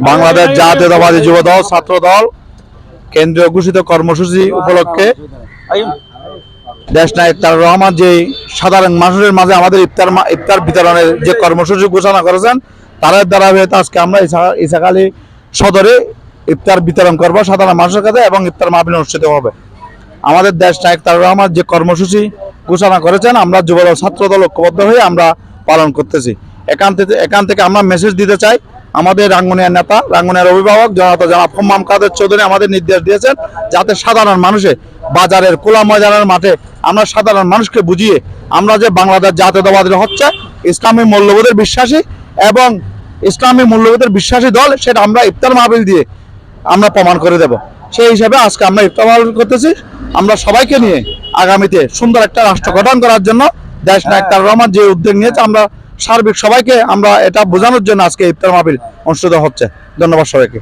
বাংলাদেশ জাতীয়তাবাদী যুব দল ছাত্র দল কেন্দ্রীয় ঘোষিত কর্মসূচি উপলক্ষে দেশ নায়ক তার রহমান যে সাধারণ মানুষের মাঝে আমাদের ইফতার ইফতার বিতরণের যে কর্মসূচি ঘোষণা করেছেন তার দ্বারা আজকে আমরা ইসা- ইসাখালী সদরে ইফতার বিতরণ করব সাধারণ মানুষের কাছে এবং ইফতার মাহফিল অনুষ্ঠিত হবে। আমাদের দেশ নায়ক তার রহমান যে কর্মসূচি ঘোষণা করেছেন, আমরা যুবদল ছাত্রদল ঐক্যবদ্ধ হয়ে আমরা পালন করতেছি। এখান থেকে এখান থেকে আমরা মেসেজ দিতে চাই আমাদের রাঙ্গুনিয়ার নেতা রাঙ্গুনিয়ার অভিভাবক, জনতা জনাব হোম্মাম কাদের চৌধুরী আমাদের নির্দেশ দিয়েছেন যাতে সাধারণ মানুষে বাজারের কোলা ময়দানের মাঠে আমরা সাধারণ মানুষকে বুঝিয়ে আমরা যে বাংলাদেশ জাতীয়তাবাদী হচ্ছে, ইসলামী মূল্যবোধের বিশ্বাসী এবং ইসলামী মূল্যবোধের বিশ্বাসী দল, সেটা আমরা ইফতার মাহফিল দিয়ে আমরা প্রমাণ করে দেব। সেই হিসাবে আজকে আমরা ইফতার মাহফিল করতেছি। আমরা সবাইকে নিয়ে আগামীতে সুন্দর একটা রাষ্ট্র গঠন করার জন্য দেশ নায়ক তার রহমান যে উদ্যোগ নিয়েছে, আমরা সার্বিক সবাইকে আমরা এটা বোঝানোর জন্য আজকে ইফতার মাহফিল অনুষ্ঠিত হচ্ছে। ধন্যবাদ সবাইকে।